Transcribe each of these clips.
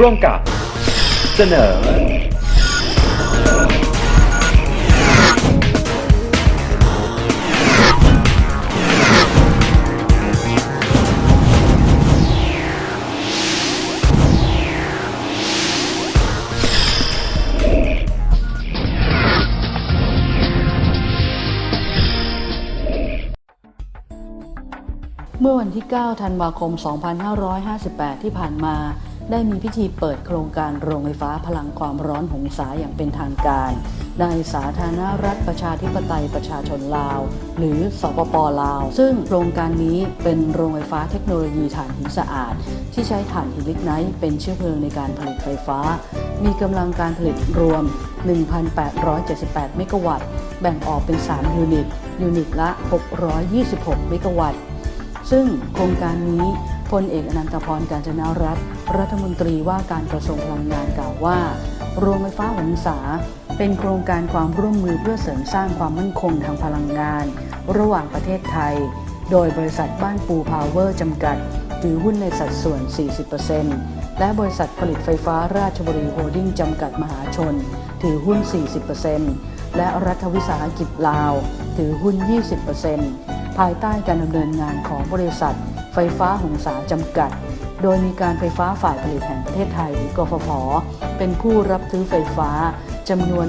ร่วมกับ เสนอ เมื่อวันที่ 9 ธันวาคม 2558 ที่ผ่านมา ได้มีพิธีเปิดโครงการโรงไฟฟ้าพลังความร้อนหงสาอย่างเป็นทางการ ในสาธารณรัฐประชาธิปไตยประชาชนลาว หรือสปปลาว ซึ่งโครงการนี้เป็นโรงไฟฟ้าเทคโนโลยีถ่านหินสะอาด ที่ใช้ถ่านหินลิกไนท์เป็นเชื้อเพลิงในการผลิตไฟฟ้า มีกำลังการผลิตรวม 1,878 เมกะวัตต์ แบ่งออกเป็น 3 ยูนิต ยูนิตละ 626 เมกะวัตต์ ซึ่งโครงการนี้ พลเอกอนันตพรการจนรัฐรัฐมนตรีว่าการกระทรวงพลังงานกล่าวว่า โรงไฟฟ้าหงสาเป็นโครงการความร่วมมือเพื่อเสริมสร้างความมั่นคงทางพลังงาน ระหว่างประเทศไทย โดยบริษัทบ้านปูพาวเวอร์จำกัดถือหุ้นในสัดส่วน 40%และบริษัทผลิตไฟฟ้าราชบุรีโฮลดิ้งจำกัดมหาชน ถือหุ้น 40%และรัฐวิสาหกิจลาว ถือหุ้น 20%ภายใต้การดำเนินงานของบริษัท ฟฟ้าหงสาจำกัด โดยมีการไฟฟ้าฝ่ายผลิตแห่งประเทศไทยหรือกฟผ เป็นผู้รับซื้อไฟฟ้าจำนวน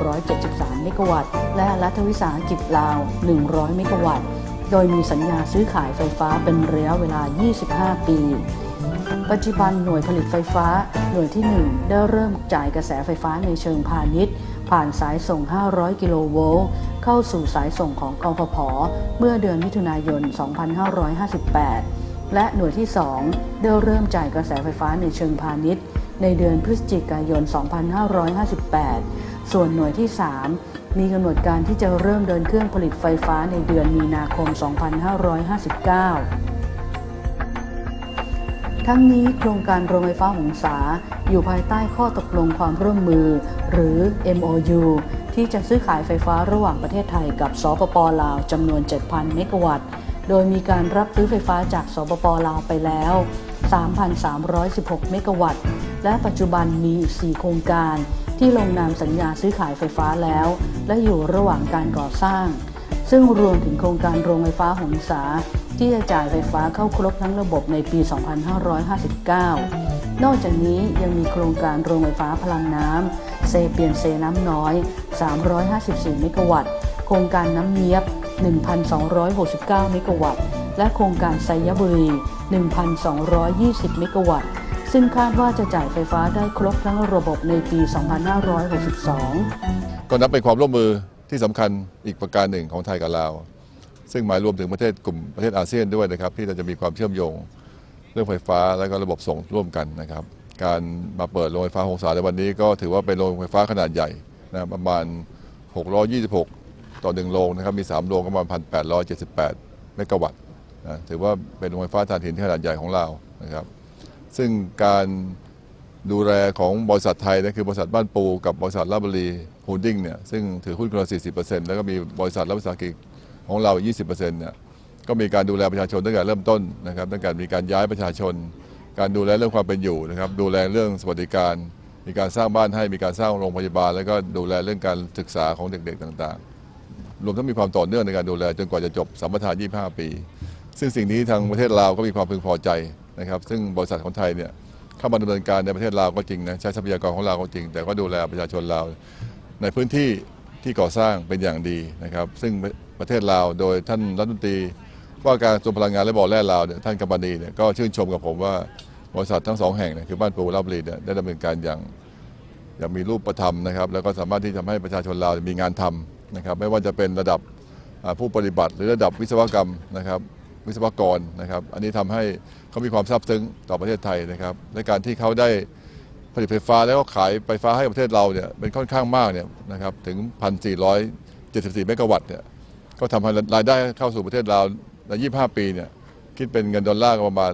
1,473 เมกะวัตต์ และรัฐวิสาหกิจลาว 100 เมกะวัตต์ โดยมีสัญญาซื้อขายไฟฟ้าเป็นระยะเวลา 25 ปี ปัจจุบันหน่วยผลิตไฟฟ้าหน่วยที่ 1 ได้เริ่มจ่ายกระแสไฟฟ้าในเชิงพาณิชย์ ผ่านสายส่ง 500 กิโลโวลต์ เข้าสู่สายส่งของกองพอเมื่อเดือนมิถุนายน 2558 และหน่วยที่ 2 ได้เริ่มจ่ายกระแสไฟฟ้าในเชิงพาณิชย์ ในเดือนพฤศจิกายน 2558 ส่วนหน่วยที่ 3 มีกำหนดการที่จะเริ่มเดินเครื่องผลิตไฟฟ้าในเดือนมีนาคม 2559 ทั้งนี้โครงการโรงไฟฟ้าหงสาอยู่ภายใต้ข้อตกลงความร่วมมือ หรือ MOU ที่จะซื้อขายไฟฟ้าระหว่างประเทศไทยกับสปปลาวจำนวน 7,000 เมกะวัตต์ โดยมีการรับซื้อไฟฟ้าจากสปปลาวไปแล้ว 3,316 เมกะวัตต์ และปัจจุบันมีอีก 4 โครงการที่ลงนามสัญญาซื้อขายไฟฟ้าแล้ว และอยู่ระหว่างการก่อสร้าง ซึ่งรวมถึงโครงการโรงไฟฟ้าหงสาที่จะจ่ายไฟฟ้าเข้าครบทั้งระบบในปี 2559 นอกจากนี้ยังมีโครงการโรงไฟฟ้าพลังน้ำเซเปียนเซน้ำน้อย 354 เมกะวัตต์ โครงการน้ำเนียบ 1,269 เมกะวัตต์ และโครงการไซยบุรี 1,220 เมกะวัตต์ซึ่งคาดว่าจะจ่ายไฟฟ้าได้ครบทั้งระบบในปี 2562 ก็นับเป็นความร่วมมือ ที่สำคัญอีกประการหนึ่งของไทยกับลาว ซึ่งหมายรวมถึงประเทศกลุ่มประเทศอาเซียนด้วยนะครับ ที่เราจะมีความเชื่อมโยงเรื่องไฟฟ้าและก็ระบบส่งร่วมกันนะครับ การมาเปิดโรงไฟฟ้าหงสาในวันนี้ก็ถือว่าเป็นโรงไฟฟ้าขนาดใหญ่นะประมาณ 626 ต่อหนึ่งโรงนะครับมี 3 โรงก็ประมาณ 1,878 เมกะวัตต์นะถือว่าเป็นโรงไฟฟ้าถ่านหินที่ขนาดใหญ่ของเรานะครับ ซึ่งการดูแลของบริษัทไทยนะคือบริษัทบ้านปูกับบริษัทลาบรี โฮลดิ้งเนี่ยซึ่งถือหุ้นคนละ40%แล้วก็มีบริษัทรัฐวิสาหกิจของเรา 20%เนี่ยก็มีการดูแลประชาชนตั้งแต่เริ่มต้นนะครับตั้งแต่มีการย้ายประชาชน การดูแลเรื่องความเป็นอยู่นะครับดูแลเรื่องสวัสดิการ มีการสร้างบ้านให้มีการสร้างโรงพยาบาล แล้วก็ดูแลเรื่องการศึกษาของเด็กๆต่างๆ รวมทั้งมีความต่อเนื่องในการดูแลจนกว่าจะจบสัมปทาน 25 ปี ซึ่งสิ่งนี้ทางประเทศลาวก็มีความพึงพอใจนะครับซึ่งบริษัทของไทยเนี่ยเข้ามาดำเนินการในประเทศลาวก็จริงนะใช้ทรัพยากรของเราก็จริง แต่ก็ดูแลประชาชนลาว ในพื้นที่ที่ก่อสร้างเป็นอย่างดีนะครับ ซึ่งประเทศลาวโดยท่านรัฐมนตรีว่าการกระทรวงพลังงานและบ่อแร่ลาวเนี่ยท่านกัมปานีเนี่ยก็ชื่นชมกับผมว่าบริษัททั้งสองแห่งเนี่ยคือบ้านปูและลาบรีเนี่ยได้ดำเนินการอย่างอย่างมีรูปธรรมนะครับ แล้วก็สามารถที่จะทำให้ประชาชนเรามีงานทำนะครับ ไม่ว่าจะเป็นระดับผู้ปฏิบัติ หรือระดับวิศวกรรมนะครับวิศวกรนะครับ อันนี้ทำให้เขามีความซาบซึ้งต่อประเทศไทยนะครับในการที่เขาได้ ลิตไฟฟ้าแล้วก็ขายไฟฟ้าให้ประเทศเราเนี่ยเป็นค่อนข้างมากเนี่ยนะครับถึง 1,474 เมกะวัตต์เนี่ยก็ทำให้รายได้เข้าสู่ประเทศเราใน 25 ปีเนี่ยคิดเป็นเงินดอลลาร์ก็ประมาณ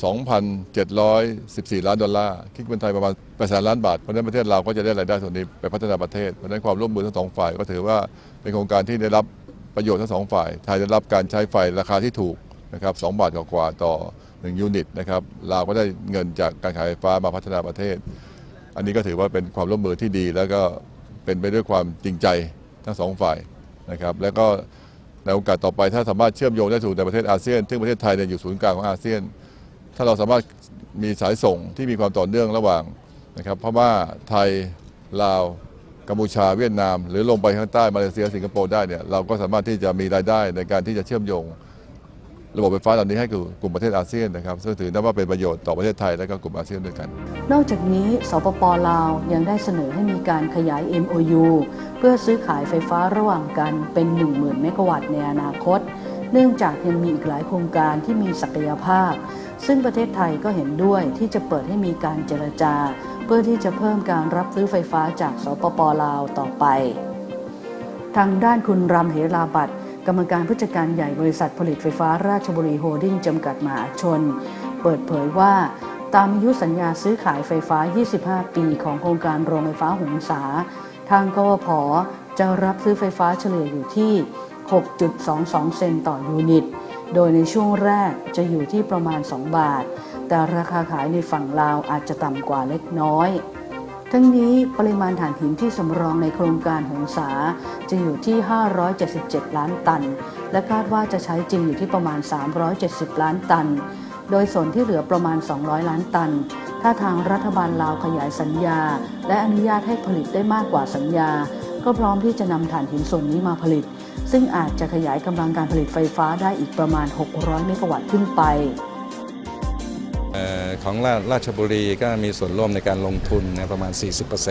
2,714 ล้านดอลลาร์ คิดเป็นไทยประมาณ8แสนล้านบาท เพราะนั้นประเทศเราก็จะได้รายได้ส่วนนี้ไปพัฒนาประเทศ เพราะฉะนั้นความร่วมมือทั้งสองฝ่ายก็ถือว่าเป็นโครงการที่ได้รับประโยชน์ทั้งสองฝ่าย ไทยได้รับการใช้ไฟราคาที่ถูกนะครับ2บาทกว่าๆต่อ หนึ่งยูนิตนะครับลาวก็ได้เงินจากการขายไฟฟ้ามาพัฒนาประเทศ อันนี้ก็ถือว่าเป็นความร่วมมือที่ดี แล้วก็เป็นไปด้วยความจริงใจทั้งสองฝ่ายนะครับแล้วก็ในโอกาสต่อไปถ้าสามารถเชื่อมโยงได้ถูกในประเทศอาเซียน ซึ่งประเทศไทยเนี่ยอยู่ศูนย์กลางของอาเซียน ถ้าเราสามารถมีสายส่งที่มีความต่อเนื่องระหว่างนะครับพม่าไทยลาวกัมพูชาเวียดนาม หรือลงไปข้างใต้มาเลเซียสิงคโปร์ได้เนี่ยเราก็สามารถที่จะมีรายได้ในการที่จะเชื่อมโยง ระบบไฟฟ้าเหล่านี้ให้กับกลุ่มประเทศอาเซียนนะครับซึ่งถือได้ว่าเป็นประโยชน์ต่อประเทศไทยและก็กลุ่มอาเซียนด้วยกัน นอกจากนี้สปปลาวยังได้เสนอให้มีการขยาย MOU เพื่อซื้อขายไฟฟ้าระหว่างกันเป็น 10,000 เมกะวัตต์ในอนาคต เนื่องจากยังมีอีกหลายโครงการที่มีศักยภาพ ซึ่งประเทศไทยก็เห็นด้วยที่จะเปิดให้มีการเจรจา เพื่อที่จะเพิ่มการรับซื้อไฟฟ้าจากสปปลาวต่อไป ทางด้านคุณรำเหราบัตร กรรมการผู้จัดการใหญ่บริษัทผลิตไฟฟ้าราชบุรีโฮลดิ้งจำกัดมหาชน เปิดเผยว่าตามอายุสัญญาซื้อขายไฟฟ้า 25 ปีของโครงการโรงไฟฟ้าหงสาทางกวพจะรับซื้อไฟฟ้าเฉลี่ยอยู่ที่ 6.22 เซนต์ต่อยูนิต โดยในช่วงแรกจะอยู่ที่ประมาณ 2 บาท แต่ราคาขายในฝั่งลาวอาจจะต่ำกว่าเล็กน้อย ทั้งนี้ปริมาณถ่านหินที่สำรองในโครงการหงสาจะอยู่ที่ 577 ล้านตัน และคาดว่าจะใช้จริงอยู่ที่ประมาณ 370 ล้านตัน โดยส่วนที่เหลือประมาณ 200 ล้านตัน ถ้าทางรัฐบาลลาวขยายสัญญา และอนุญาตให้ผลิตได้มากกว่าสัญญา ก็พร้อมที่จะนำถ่านหินส่วนนี้มาผลิต ซึ่งอาจจะขยายกำลังการผลิตไฟฟ้าได้อีกประมาณ 600 เมกะวัตต์ขึ้นไป ของราราชบุรีก็มีส่วนร่วมในการลงทุนนะประมาณ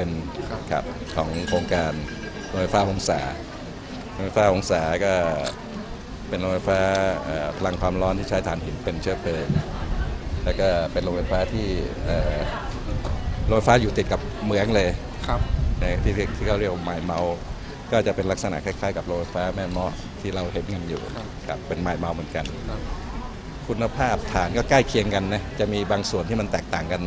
40%ครับของโครงการโรงไฟฟ้าหงสาโรงไฟฟ้าหงสาก็เป็นโรงไฟฟ้าเอ่อพลังความร้อนที่ใช้ถ่านหินเป็นเชื้อเพลิง แล้วก็เป็นโรงไฟฟ้าที่เอ่อโรงไฟฟ้าอยู่ติดกับเมืองเลยครับนะที่ที่ที่เขาเรียกว่าไม้เมา ก็จะเป็นลักษณะคล้ายๆ กับโรงไฟฟ้าแม่เมาะที่เราเห็นกันอยู่ครับเป็นไม้เมาเหมือนกัน คุณภาพฐานก็ใกล้เคียงกันนะจะมีบางส่วนที่มันแตกต่างกัน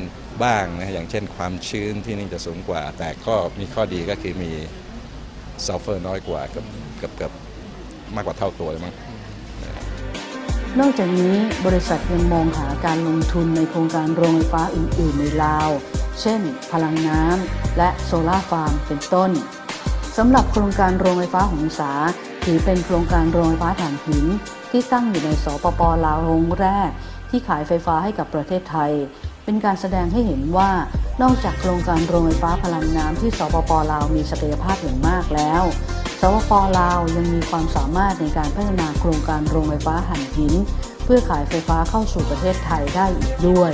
บ้างนะอย่างเช่นความชื้นที่นี่จะสูงกว่า แต่ก็มีข้อดีก็คือมีซัลเฟอร์น้อยกว่าเกับกับกับมากกว่าเท่าตัวเลยมั้งนอกจากนี้บริษัทยังมองหาการลงทุนในโครงการโรงไฟฟ้าอื่น ๆ ในลาว เช่น พลังน้ำและโซลาร์ฟาร์มเป็นต้นสำหรับโครงการโรงไฟฟ้าหงสา ถือเป็นโครงการโรงไฟฟ้าถ่านหิน ที่ตั้งอยู่ในสปปลาวโรงแรก ที่ขายไฟฟ้าให้กับประเทศไทย เป็นการแสดงให้เห็นว่านอกจากโครงการโรงไฟฟ้าพลังน้ำที่สปปลาวมีศักยภาพอย่างมากแล้วสปปลาวยังมีความสามารถในการพัฒนาโครงการโรงไฟฟ้าถ่นหิน เพื่อขายไฟฟ้าเข้าสู่ประเทศไทยได้อีกด้วย